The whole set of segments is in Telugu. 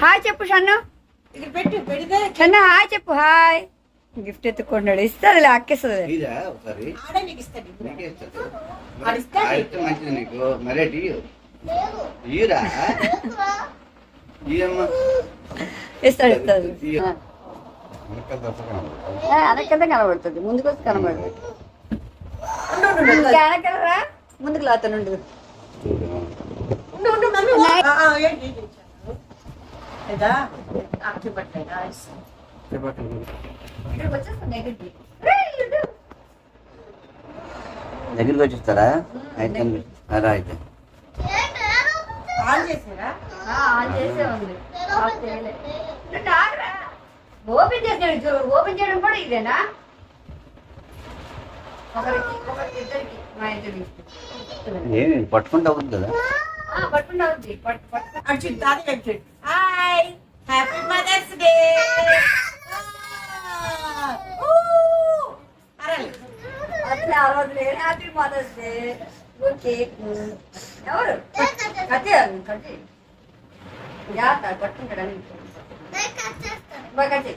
హాయ్ చెప్పు షన్ను. పెట్టు పెడితే షన్ను హాయ్ చెప్పు హాయ్. గిఫ్ట్ ఎత్తుకున్నాడు ఇస్తుంది ఒకసారి? ఆడే నీకు ఇస్తాడు నీకే ఇస్తాడు. వెనకంతా కనబడుతుంది. ముందుకు వచ్చి కనబడుతుంది. ఇంకా వెనకరా ముందుకు లాతనుండు లేదా ఆకి పట్టలేదా ఇస్తాను. ఇక్కడికి వచ్చేస్తుంది దగ్గరికి వచ్చేస్తారా? అయితే రా అయితే ఆన్ చేసారా? ఆన్ చేసే ఉంది. ఆఫ్ చేయలే. ఓపెన్ చేసాడు చూడు. ఓపెన్ చేయడం కూడా ఇదేనా? ఒకరికి ఒకరికి ఇద్దరికి. మా ఇద్దరికి. పట్టుకుంటా అవుతుంది కదా. ఆ, పట్టుకుంటా ఉంది పట్టు పట్టు అటు చూడు తాత వైపు చూడు హాయ్ హ్యాపీ మదర్స్ డే అరే అసలు ఆ రోజు లేదు హ్యాపీ మదర్స్ డే కేక్ ఎవరు? కత్తి కత్తి. జాగ్రత్త పట్టుకుంటాడని బాగా కత్తి.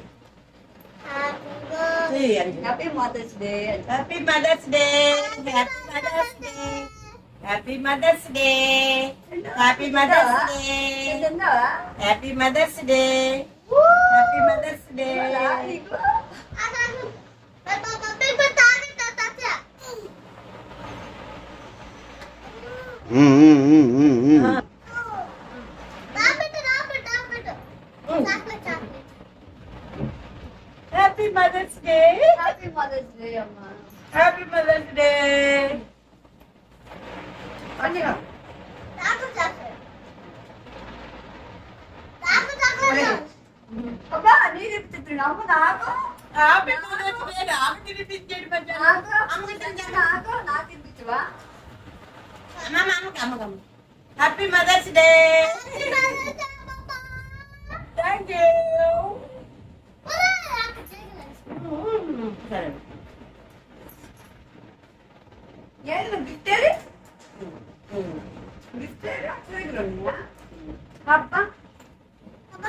Happy mother's day happy mother's day happy mother's Happy Mother's Day! Happy Mother's Day! Happy Mother's Day! Happy Mother's Day! Mm-hmm. అబ్బా అమ్మ నాకు ఆమె తినిపించేది నాకు నాకు తినిపించవా అమ్మకమ్మ happy mother's day thank you సరే ఏది గిఫ్ట్ ఏది గిఫ్ట్ ఏది అక్కడ దగ్గర ఉందా అబ్బా సర్ప్రైజా ఇది నేనే వల్ల కాబట్టి గిఫ్ట్ అక్కడ పెట్టు ఇంకా పట్టుకున్నాను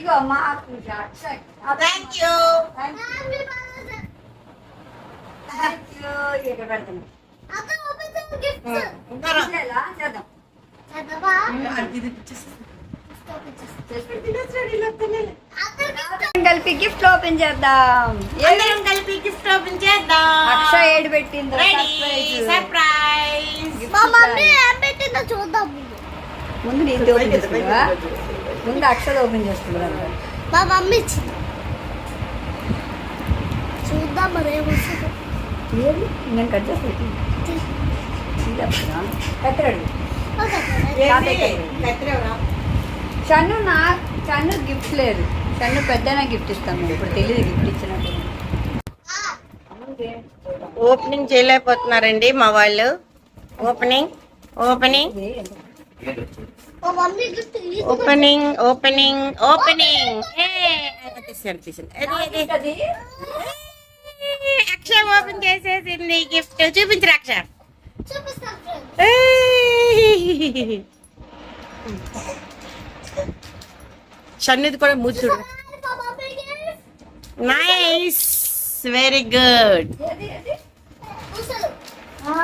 ఇగో మాకు Akshay thank you thank you ఇక్కడ పెడతాను? ఇలా చేద్దాం. కలిపి గిఫ్ట్ ఓపెన్ చేద్దాం. అందరం కలిపి గిఫ్ట్ ఓపెన్ చేద్దాం. అక్షయ్ ఏడు పెట్టింది. సర్ప్రైజ్ Gift మా మమ్మీ ఇస్తాను. ఏం పెట్టిందో చూద్దాం. ముందు. చేసుకుందా ముందు అక్షయ్ ఓపెన్ చేసుకుందా మా మమ్మీ ఇచ్చింది చూద్దాం మరి ఏది? నేను కట్ చేసి పెట్టి కట్టరాడు షన్ను నా షన్ను గిఫ్ట్ లేదు. షన్ను పెద్దనే గిఫ్ట్ ఇస్తాము. ఇప్పుడు తెలియదు గిఫ్ట్ ఇచ్చినట్టు ఓపెనింగ్ చేయలేకపోతున్నారండి మా వాళ్ళు. Opening opening. Opening opening opening Akshaya open చేసేసింది గిఫ్ట్ చూపించరు అక్షయ. షన్నిది కూడా మూసి చూడు. మా mummy gift nice very good ఏది ఏది? పూసలు ఆ,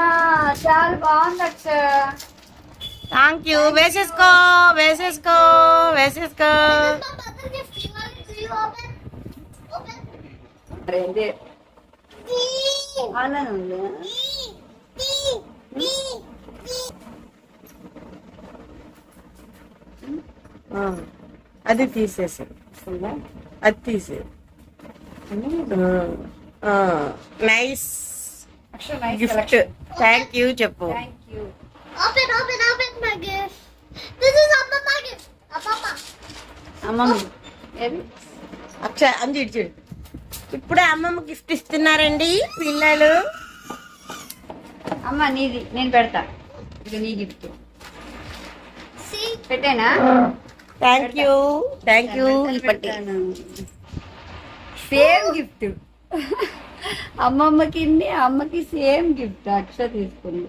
చాలా బాగుంది అక్షయ్. థ్యాంక్ యూ వేసేసుకో వేసేసుకో వేసేసుకో అది తీసేసి. అది తీసే నైస్ గిఫ్ట్. థ్యాంక్ యూ చెప్పు. అమ్మమ్మ. చూడు. ఇప్పుడే అమ్మమ్మ గిఫ్ట్ ఇస్తున్నారండి పిల్లలు. అమ్మ నీది నేను పెడతా. ఇది నీ gift? పెట్టేనా? Thank you thank you same gift అమ్మమ్మకి ఇన్ని, అమ్మకి సేమ్ గిఫ్ట్ అక్ష తీసుకుంది.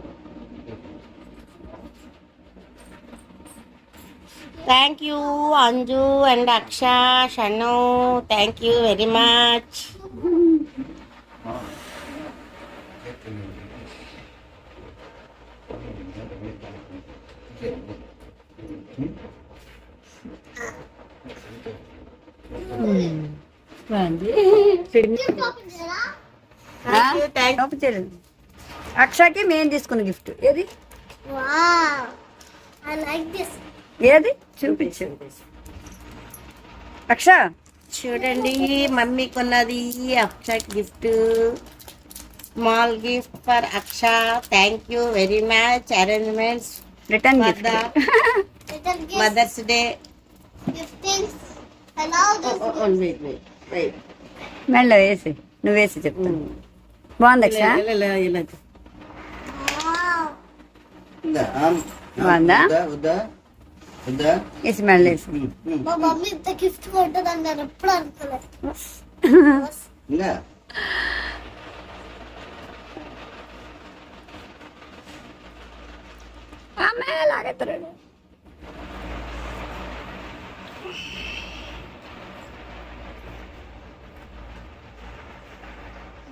Thank you Anju and Aksha Shanu thank you very much అక్షకి మేము తీసుకున్న గిఫ్ట్ ఏది? వావ్ ఐ లైక్ దిస్ ఏది? చూపించు. అక్ష. చూడండి మమ్మీ కొన్నది Aksha gift. Small gift for Aksha. Thank you very much arrangements return mother's day మెల్ల వేసి నువ్వు వేసి చెప్తాను. బాగుంది అక్ష. బాగుందా? వద్దా వద్దా వద్దా వేసి మెల్ల వేసి ఉమ్, ఉమ్. మా మమ్మీ ఇంత గిఫ్ట్ కొంటుందని నేను ఎప్పుడు అనుకోలేదు ఉందా ఆమె లాగెత్తరాడు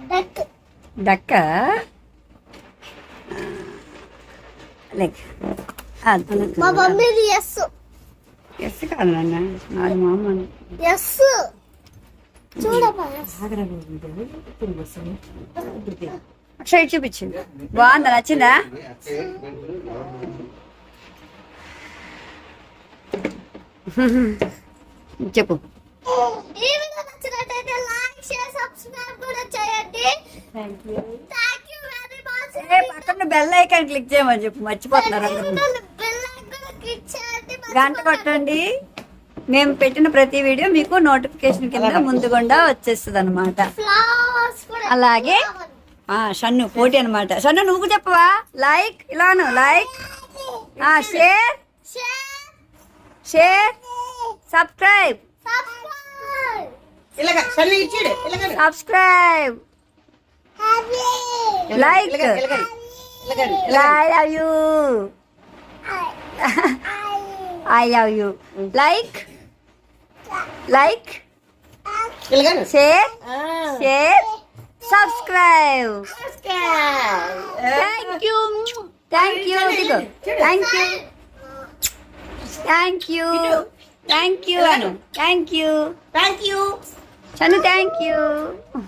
డక్ డక్క లైక్ మా మమ్మీది ఎస్ ఎస్ కాదు నాన్న నాది మా అమ్మ ఎస్ చూడమ్మా ఎస్ అక్ష ఇటు చూపించు బాగుందా నచ్చిందా చెప్పు ఈ వీడియో నచ్చినట్టయితే లైక్ షేర్ సబ్స్క్రైబ్ కూడా చేయండి థ్యాంక్ యూ వెరీ మచ్ ఏ పక్కన బెల్ ఐకాన్ క్లిక్ చేయమని చెప్పు మర్చిపోతున్నారు అందరూ గంట కొట్టండి. మేము పెట్టిన ప్రతి వీడియో మీకు నోటిఫికేషన్ కింద ముందుగుండా వచ్చేస్తుంది అనమాట అలాగే. షన్ను పోటీ అనమాట షన్ను నువ్వు చెప్పవా? Like ఇలాను like. Share share. Share. Subscribe. Subscribe. Like. I love you. I love you. Mm. Like? Like? Share? Ah. Share? Subscribe. Subscribe. Thank you. Thank you. Thank you. Thank you. Thank you. Thank you. Thank you. Thank you.